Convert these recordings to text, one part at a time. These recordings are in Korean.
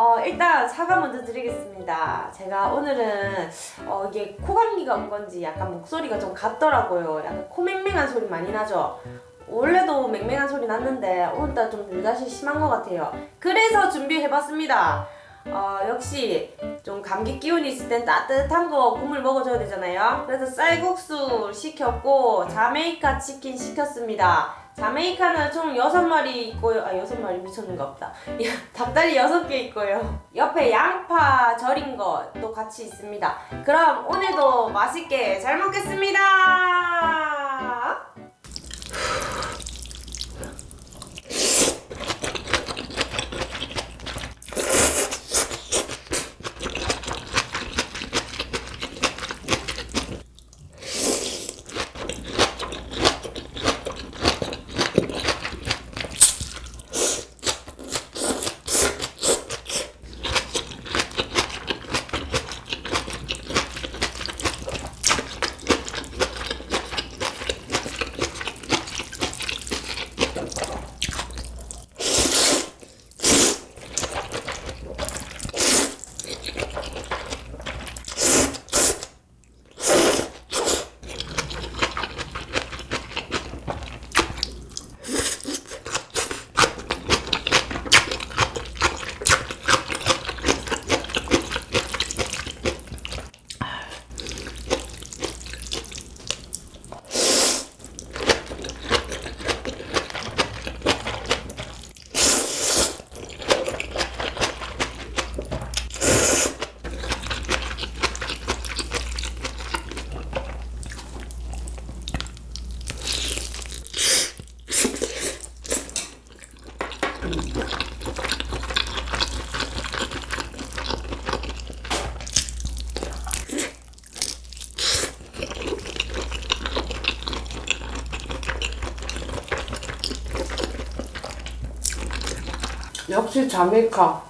어, 일단 사과 먼저 드리겠습니다. 제가 오늘은 어, 이게 코감기가 온 건지 약간 목소리가 좀 같더라고요. 약간 코 맹맹한 소리 많이 나죠? 원래도 맹맹한 소리 났는데 오늘따라 좀 유다시 심한 것 같아요. 그래서 준비해봤습니다. 어, 역시 좀 감기 기운이 있을 땐 따뜻한 거 국물 먹어줘야 되잖아요. 그래서 쌀국수 시켰고 자메이카 치킨 시켰습니다. 자메이카는 총 6마리 있고요. 아, 6마리 미쳤는가 없다. 야, 닭다리 6개 있고요. 옆에 양파 절인 것도 같이 있습니다. 그럼 오늘도 맛있게 잘 먹겠습니다. 역시 자메이카.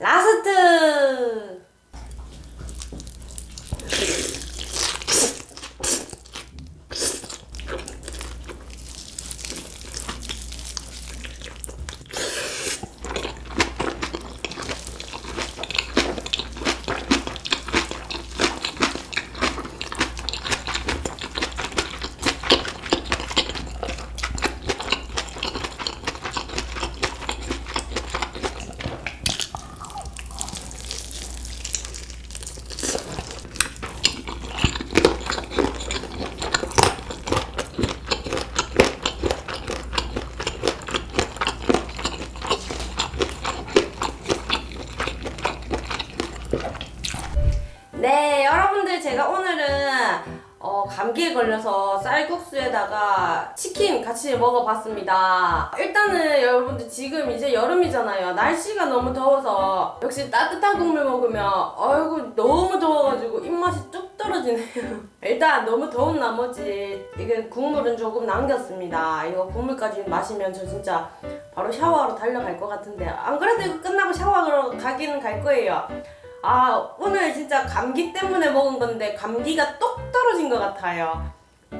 라스트! 네, 여러분들 제가 오늘은 어, 감기에 걸려서 쌀국수에다가 치킨 같이 먹어봤습니다. 일단은 여러분들 지금 이제 여름이잖아요. 날씨가 너무 더워서 역시 따뜻한 국물 먹으면 아이고 너무 더워가지고 입맛이 뚝 떨어지네요. 일단 너무 더운 나머지 이게 국물은 조금 남겼습니다. 이거 국물까지 마시면 저 진짜 바로 샤워하러 달려갈 것 같은데 안 그래도 이거 끝나고 샤워하러 가기는 갈 거예요. 아 오늘 진짜 감기 때문에 먹은 건데 감기가 똑 떨어진 것 같아요.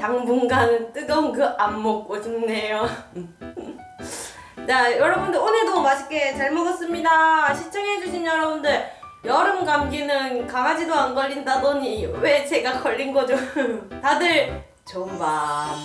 당분간은 뜨거운 거 안 먹고 싶네요. 자 여러분들 오늘도 맛있게 잘 먹었습니다. 시청해주신 여러분들 여름 감기는 강아지도 안 걸린다더니 왜 제가 걸린 거죠? 다들 좋은 밤